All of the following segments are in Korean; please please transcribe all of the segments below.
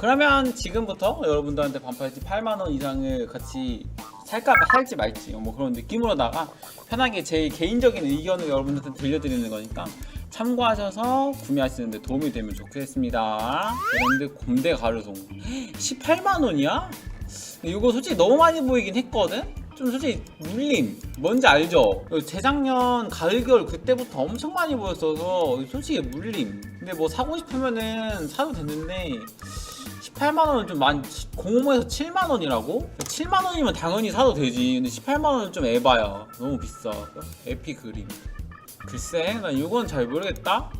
그러면 지금부터 여러분들한테 반팔티 8만원 이상을 같이 살까 살지 말지 뭐 그런 느낌으로다가 편하게 제 개인적인 의견을 여러분들한테 들려드리는 거니까 참고하셔서 구매하시는데 도움이 되면 좋겠습니다 브랜드 곰대 가르송 18만원이야? 이거 솔직히 너무 많이 보이긴 했거든? 좀 솔직히 물림 뭔지 알죠? 재작년 가을 겨울 그때부터 엄청 많이 보였어서 솔직히 물림. 근데 뭐 사고 싶으면은 사도 되는데 18만원은 좀 많이 공모에서 7만원이라고? 7만원이면 당연히 사도 되지. 근데 18만원은 좀 에바야. 너무 비싸. 에피 그림. 글쎄 난 이건 잘 모르겠다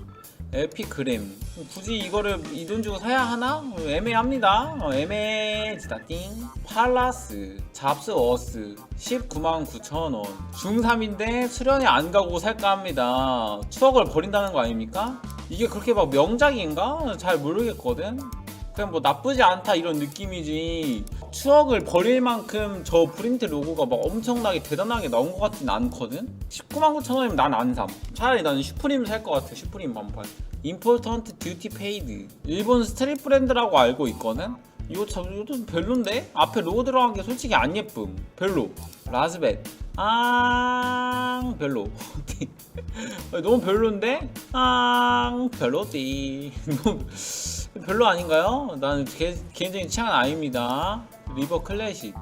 에피그램 굳이 이거를 이 돈 주고 사야 하나? 어, 애매합니다. 어, 애매지다. 띵. 팔라스 잡스 어스 19만 9천원. 중3인데 수련회 안 가고 살까 합니다. 추억을 버린다는 거 아닙니까? 이게 그렇게 막 명작인가? 잘 모르겠거든. 그냥 뭐 나쁘지 않다 이런 느낌이지. 추억을 버릴 만큼 저 프린트 로고가 막 엄청나게 대단하게 나온 것 같진 않거든? 19만 9천 원이면 난 안 삼. 차라리 나는 슈프림 살 것 같아. 슈프림 반팔 임포턴트 듀티 페이드 일본 스트릿 브랜드라고 알고 있거든? 이거 참 이것도 별론데? 앞에 로고 들어간 게 솔직히 안 예쁨. 별로. 라즈벳. 앙 별로. 너무 별론데? 앙 별로디. 별로 아닌가요? 나는 개, 개인적인 취향은 아닙니다. 리버 클래식.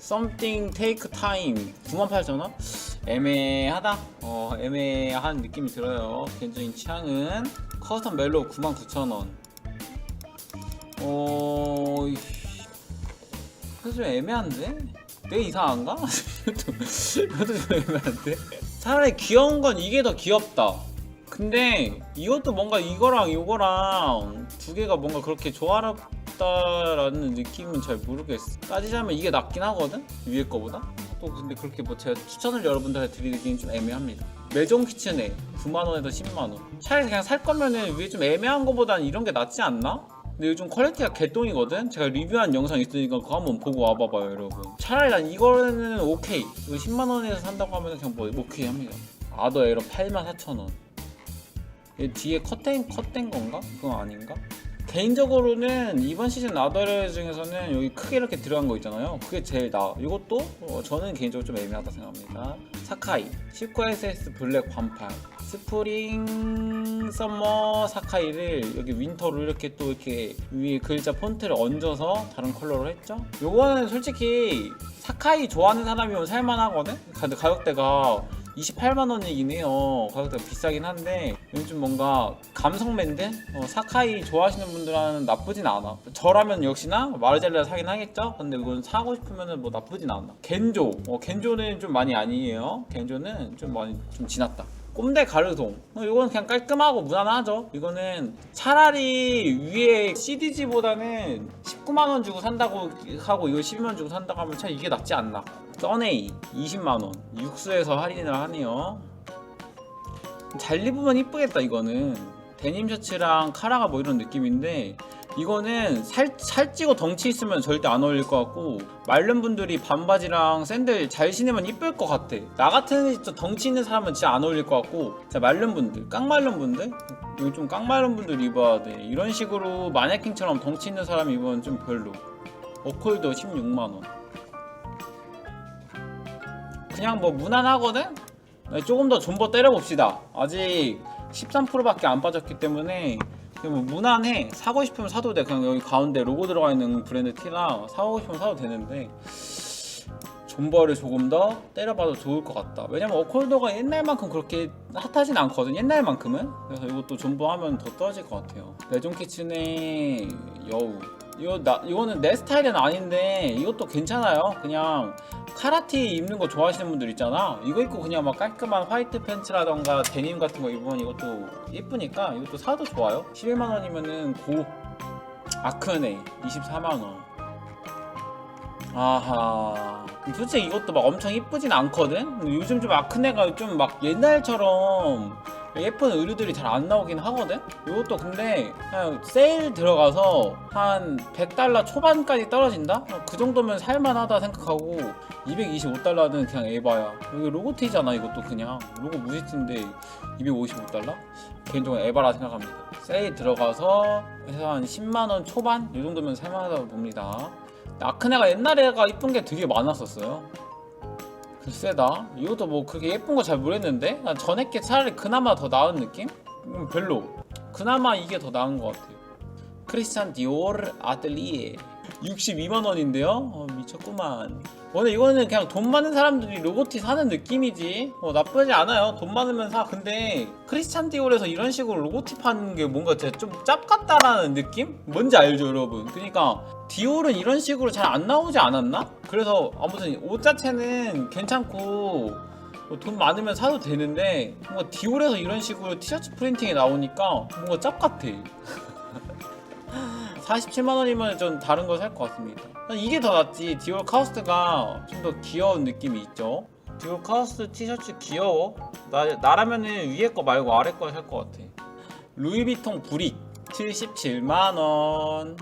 Something Take Time. 98,000원? 애매하다. 어, 애매한 느낌이 들어요. 개인적인 취향은 커스텀 멜로 99,000원. 어, 이- 그래서 좀 애매한데? 내 이상한가? 이것도 좀 애매한데? 차라리 귀여운 건 이게 더 귀엽다. 근데 이것도 뭔가 이거랑 이거랑 두 개가 뭔가 그렇게 조화롭다라는 느낌은 잘 모르겠어. 따지자면 이게 낫긴 하거든? 위에 거보다? 또 근데 그렇게 뭐 제가 추천을 여러분들한테 드리기는 좀 애매합니다. 매종 키친에 9만원에서 10만원. 차라리 그냥 살 거면은 위에 좀 애매한 거보다는 이런 게 낫지 않나? 근데 요즘 퀄리티가 개똥이거든? 제가 리뷰한 영상 있으니까 그거 한번 보고 와봐봐요 여러분 차라리 난 이거는 오케이 이거 10만원에서 산다고 하면 그냥 뭐 오케이 합니다 아더 에러 84,000원 얘 뒤에 컷된 컷된 건가? 그건 아닌가? 개인적으로는 이번 시즌 아더레 중에서는 여기 크게 이렇게 들어간 거 있잖아요. 그게 제일 나. 이것도 어, 저는 개인적으로 좀 애매하다 생각합니다. 사카이 19SS 블랙 반팔 스프링 서머 사카이를 여기 윈터로 이렇게 또 이렇게 위에 글자 폰트를 얹어서 다른 컬러로 했죠. 요거는 솔직히 사카이 좋아하는 사람이면 살만하거든. 가격대가 28만 원이긴 해요. 가격대가 비싸긴 한데 요즘 뭔가 감성맨들 어, 사카이 좋아하시는 분들은 나쁘진 않아. 저라면 역시나 마르젤라 사긴 하겠죠. 근데 이건 사고 싶으면은 뭐 나쁘진 않아. 겐조, 어, 겐조는 좀 많이 아니에요. 겐조는 좀 많이 좀 지났다. 꼼데 가르송 어, 이건 그냥 깔끔하고 무난하죠. 이거는 차라리 위에 CDG보다는 19만원 주고 산다고 하고 이거 12만원 주고 산다고 하면 차 이게 낫지 않나. 써네이 20만원. 육수에서 할인을 하네요. 잘 입으면 이쁘겠다 이거는. 데님 셔츠랑 카라가 뭐 이런 느낌인데 이거는 살, 살찌고 덩치 있으면 절대 안 어울릴 것 같고 마른 분들이 반바지랑 샌들 잘 신으면 이쁠 것 같아. 나 같은 덩치 있는 사람은 진짜 안 어울릴 것 같고 진짜 마른 분들 깡마른 분들? 이거 좀 깡마른 분들 입어야 돼. 이런 식으로 마네킹처럼 덩치 있는 사람 입으면 좀 별로. 어콜도 16만원. 그냥 뭐 무난하거든? 네, 조금 더 존버 때려봅시다. 아직 13%밖에 안 빠졌기 때문에 뭐 무난해. 사고 싶으면 사도 돼. 그냥 여기 가운데 로고 들어가 있는 브랜드 티라 사고 싶으면 사도 되는데 존버를 조금 더 때려봐도 좋을 것 같다. 왜냐면 어콜더가 옛날만큼 그렇게 핫하진 않거든. 옛날만큼은. 그래서 이것도 존버하면 더 떨어질 것 같아요. 레종 키친의 여우. 이거 나 이거는 내 스타일은 아닌데 이것도 괜찮아요. 그냥 카라티 입는 거 좋아하시는 분들 있잖아. 이거 입고 그냥 막 깔끔한 화이트 팬츠라던가 데님 같은 거 입으면 이것도 예쁘니까 이것도 사도 좋아요. 11만 원이면은 고 아크네 24만 원. 아하. 솔직히 이것도 막 엄청 이쁘진 않거든. 요즘 좀 아크네가 좀 막 옛날처럼 예쁜 의류들이 잘 안 나오긴 하거든? 이것도 근데 그냥 세일 들어가서 한 100달러 초반까지 떨어진다? 어, 그 정도면 살만하다 생각하고 225달러는 그냥 에바야 여기 로고티잖아 이것도 그냥 로고 무시티인데 255달러? 개인적으로 에바라 생각합니다 세일 들어가서 해서 한 10만원 초반? 이 정도면 살만하다고 봅니다 아크네가 옛날에가 이쁜 게 되게 많았었어요 글쎄다. 이것도 뭐 그렇게 예쁜 거 잘 모르겠는데? 난 전에 게 차라리 그나마 더 나은 느낌? 음, 별로. 그나마 이게 더 나은 것 같아요. 크리스찬 디오르 아틀리에 62만 원인데요? 어, 미쳤구만 오늘 이거는 그냥 돈 많은 사람들이 로고티 사는 느낌이지 어, 나쁘지 않아요 돈 많으면 사 근데 크리스찬 디올에서 이런 식으로 로고티 파는 게 뭔가 좀 짭같다라는 느낌? 뭔지 알죠 여러분 그러니까 디올은 이런 식으로 잘 안 나오지 않았나? 그래서 아무튼 옷 자체는 괜찮고 뭐돈 많으면 사도 되는데 뭔가 디올에서 이런 식으로 티셔츠 프린팅이 나오니까 뭔가 짭 같아 47만 원이면 좀 다른 거 살 것 같습니다. 난 이게 더 낫지. 디올 카우스트가 좀 더 귀여운 느낌이 있죠. 디올 카우스트 티셔츠 귀여워. 나 나라면은 위에 거 말고 아래 거 살 것 같아. 루이비통 브릭 77만 원.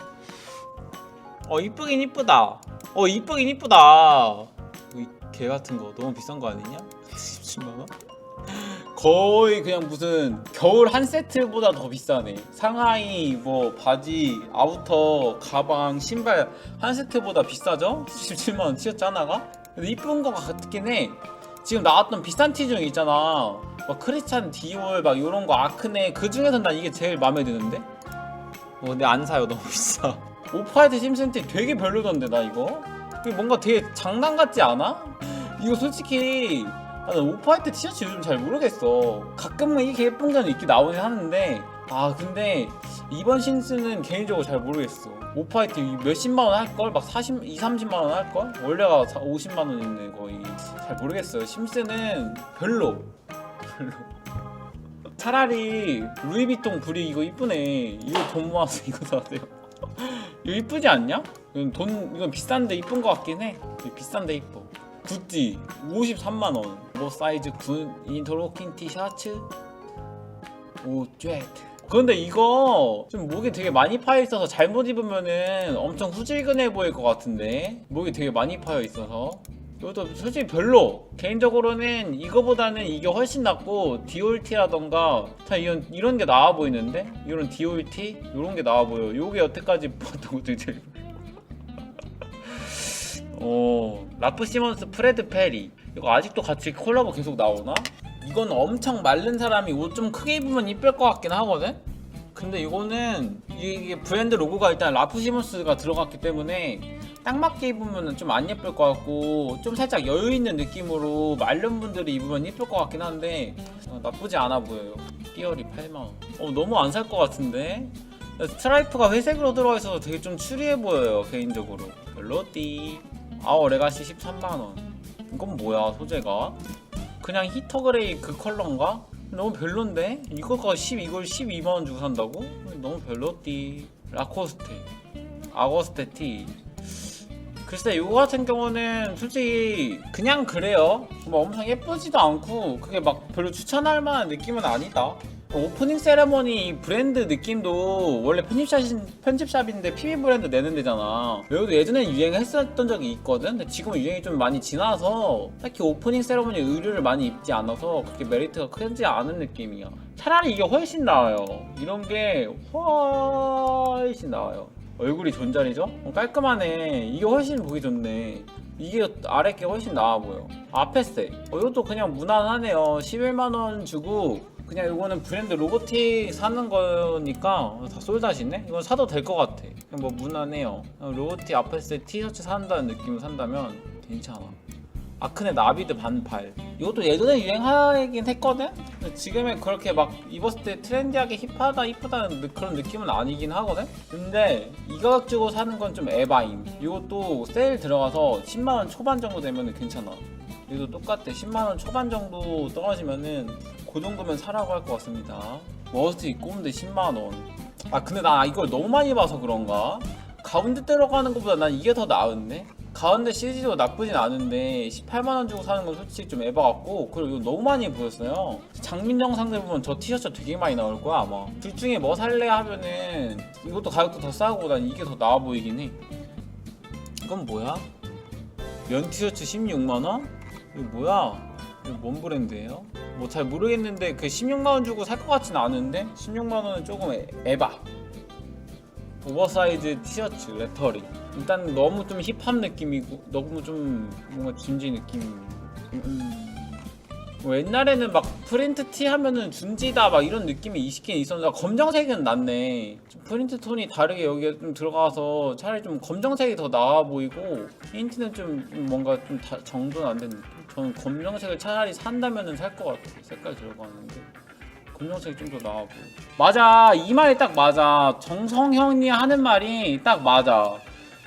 어 이쁘긴 이쁘다. 어 이쁘긴 이쁘다. 이개 같은 거 너무 비싼 거 아니냐? 77만 원? 거의 그냥 무슨 겨울 한 세트보다 더 비싸네. 상하이 뭐 바지, 아우터, 가방, 신발 한 세트보다 비싸죠? 17만 원 하나가? 근데 이쁜 거 같긴 해. 지금 나왔던 비싼 티 중에 있잖아. 막 크리스찬 디올 막 이런 거 아크네 그 중에선 난 이게 제일 마음에 드는데. 어, 근데 안 사요 너무 비싸. 오프화이트 심슨 티 되게 별로던데 나 이거. 이게 뭔가 되게 장난 같지 않아? 이거 솔직히 나는 오프화이트 티셔츠 요즘 잘 모르겠어. 가끔은 이게 예쁜 건 있긴 나오긴 하는데 아 근데 이번 신스는 개인적으로 잘 모르겠어. 오프화이트 몇십만 원 할걸? 막 40, 2, 30만 원 할걸? 원래가 50만 원인데 거의 잘 모르겠어요. 심스는 별로 별로. 차라리 루이비통 브리 이거 이쁘네. 이거 돈 모아서 이거 사야 돼요. 이거 이쁘지 않냐? 이건 돈 이건 비싼데 이쁜 거 같긴 해. 비싼데 이뻐. 구찌 53만 원. 뭐 사이즈 군 인터로킹 티셔츠. 오 쬐트. 그런데 이거 좀 목이 되게 많이 파여 있어서 잘못 입으면은 엄청 후질근해 보일 것 같은데? 목이 되게 많이 파여 있어서. 이것도 솔직히 별로. 개인적으로는 이거보다는 이게 훨씬 낫고 디올티라던가 다 이런 이런 게 나아 보이는데? 이런 디올티? 이런 게 나아 보여. 요게 여태까지 봤던 것들 제일 어 라프 시몬스 프레드 페리 이거 아직도 같이 콜라보 계속 나오나? 이건 엄청 마른 사람이 옷 좀 크게 입으면 이쁠 것 같긴 하거든? 근데 이거는 이게 브랜드 로고가 일단 라프 시몬스가 들어갔기 때문에 딱 맞게 입으면 좀 안 예쁠 것 같고 좀 살짝 여유 있는 느낌으로 마른 분들이 입으면 예쁠 것 같긴 한데 어, 나쁘지 않아 보여요. 띠어리 8만원. 어 너무 안 살 것 같은데? 스트라이프가 회색으로 들어가 있어서 되게 좀 추리해 보여요 개인적으로. 별로띠 아워 레가시 13만원 이건 뭐야 소재가 그냥 히터 그레이 그 컬러인가? 너무 별론데? 이거가 10 이걸 12만원 주고 산다고? 너무 별로띠 라코스테 아고스테 티 글쎄 이거 같은 경우는 솔직히 그냥 그래요 뭐 엄청 예쁘지도 않고 그게 막 별로 추천할 만한 느낌은 아니다 오프닝 세레머니 브랜드 느낌도 원래 편집샵인, 편집샵인데 PB 브랜드 내는 데잖아 여기도 예전에 유행했었던 적이 있거든 근데 지금은 유행이 좀 많이 지나서 딱히 오프닝 세레머니 의류를 많이 입지 않아서 그렇게 메리트가 크지 않은 느낌이야 차라리 이게 훨씬 나아요 이런 게 훨씬 나아요 얼굴이 존잘이죠? 어, 깔끔하네. 이게 훨씬 보기 좋네. 이게 아래 게 훨씬 나아 보여. 앞에 세. 어, 이것도 그냥 무난하네요. 11만원 주고 그냥 이거는 브랜드 로고티 사는 거니까 다 솔다시네? 이건 사도 될 것 같아. 그냥 뭐 무난해요. 로고티 앞에 세 티셔츠 산다는 느낌을 산다면 괜찮아. 아크네 나비드 반팔 이것도 예전에 유행하긴 했거든? 근데 지금은 그렇게 막 입었을 때 트렌디하게 힙하다 이쁘다는 느- 그런 느낌은 아니긴 하거든? 근데 이 가격 주고 사는 건 좀 에바임 이것도 세일 들어가서 10만원 초반 정도 되면 괜찮아 이것도 똑같아 10만원 초반 정도 떨어지면은 그 정도면 사라고 할 것 같습니다 워스트 입고 온데 10만원 아 근데 나 이걸 너무 많이 봐서 그런가? 가운데 들어가는 것보다 난 이게 더 나은데? 가운데 CG도 나쁘진 않은데 18만원 주고 사는 건 솔직히 좀 에바 같고 그리고 이거 너무 많이 보였어요 장민 영상들 보면 저 티셔츠 되게 많이 나올 거야 아마 둘 중에 뭐 살래 하면은 이것도 가격도 더 싸고 난 이게 더 나아 보이긴 해 이건 뭐야? 면 티셔츠 16만원? 이거 뭐야? 뭔 브랜드예요? 뭐 잘 모르겠는데 그 16만원 주고 살 것 같진 않은데? 16만원은 조금 에, 에바. 오버사이즈 티셔츠 레터링. 일단 너무 좀 힙합 느낌이고 너무 좀 뭔가 준지 느낌. 음. 뭐 옛날에는 막 프린트 티 하면은 준지다 막 이런 느낌이 있긴 있었는데 검정색은 낫네. 좀 프린트 톤이 다르게 여기에 좀 들어가서 차라리 좀 검정색이 더 나아 보이고 힌트는 좀 뭔가 좀 다- 정돈 안 된 느낌 저는 검정색을 차라리 산다면은 살 것 같아요. 색깔 들어가는데. 검정색이 좀 더 나아 보여 맞아. 이 말이 딱 맞아. 정성형이 하는 말이 딱 맞아.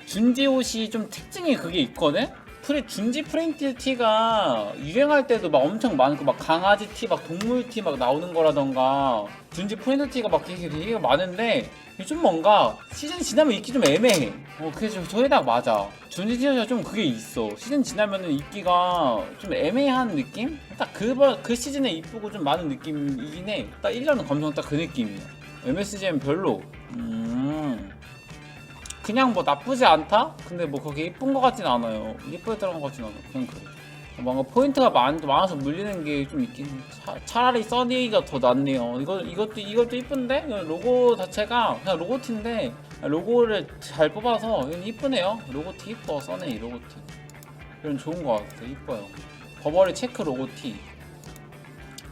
준지 옷이 좀 특징이 그게 있거든? 프리, 준지 프린트 티가 유행할 때도 막 엄청 많고 막 강아지 티, 막 동물 티 막 나오는 거라던가 준지 프린트 티가 막 되게 되게 많은데 좀 뭔가 시즌 지나면 입기 좀 애매해. 어 그래서 저게 딱 맞아. 준지 티셔츠가 좀 그게 있어. 시즌 지나면은 입기가 좀 애매한 느낌? 딱그 그 시즌에 이쁘고 좀 많은 느낌이긴 해딱 1년은 검정 딱그 느낌이야. MSG는 별로. 음 그냥 뭐 나쁘지 않다? 근데 뭐 그게 이쁜 것 같진 않아요. 이쁘더란 것 같진 않아. 그냥 그래. 뭔가 포인트가 많, 많아서 물리는 게 좀 있긴 해. 차, 차라리 써니가 더 낫네요. 이거, 이것도, 이것도 이쁜데? 로고 자체가 그냥 로고티인데, 로고를 잘 뽑아서 이건 이쁘네요. 로고티 이뻐, 써니 로고티. 이건 좋은 것 같아. 이뻐요. 버버리 체크 로고티.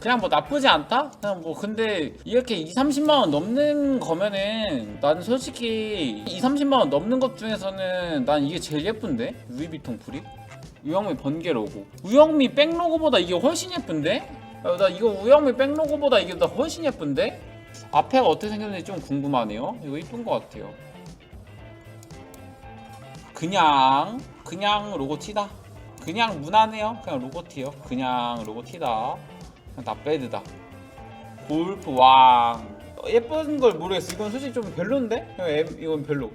그냥 뭐 나쁘지 않다? 그냥 뭐 근데 이렇게 2, 30만 원 넘는 거면은 난 솔직히 2, 30만 원 넘는 것 중에서는 난 이게 제일 예쁜데? 루이비통 프리? 우영미 번개 로고 우영미 백 로고보다 이게 훨씬 예쁜데? 야, 나 이거 우영미 백 로고보다 이게 나 훨씬 예쁜데? 앞에가 어떻게 생겼는지 좀 궁금하네요 이거 이쁜 것 같아요 그냥 그냥 로고 티다 그냥 무난해요 그냥 로고 티요 그냥 로고 티다 나 배드다. 골프 왕. 어, 예쁜 걸 모르겠어. 이건 솔직히 좀 별론데? 이건 별로.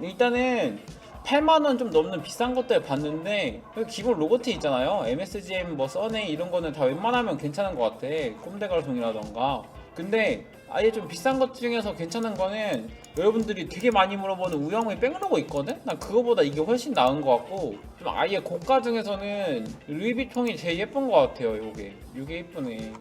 일단은 8만원 좀 넘는 비싼 것들 봤는데 기본 로고티 있잖아요. MSGM 뭐 써네 이런 거는 다 웬만하면 괜찮은 것 같아. 꼼데갈송이라던가 근데 아예 좀 비싼 것 중에서 괜찮은 거는 여러분들이 되게 많이 물어보는 우영의 백로고 있거든? 난 그거보다 이게 훨씬 나은 것 같고 좀 아예 고가 중에서는 루이비통이 제일 예쁜 것 같아요 요게 요게 예쁘네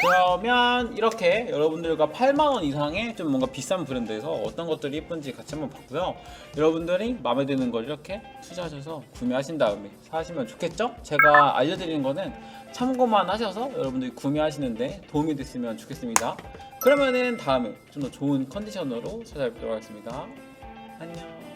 그러면 이렇게 여러분들과 8만원 이상의 좀 뭔가 비싼 브랜드에서 어떤 것들이 예쁜지 같이 한번 봤고요 여러분들이 마음에 드는 걸 이렇게 투자하셔서 구매하신 다음에 사시면 좋겠죠? 제가 알려드리는 거는 참고만 하셔서 여러분들이 구매하시는데 도움이 됐으면 좋겠습니다. 그러면은 다음에 좀 더 좋은 컨디션으로 찾아뵙도록 하겠습니다. 안녕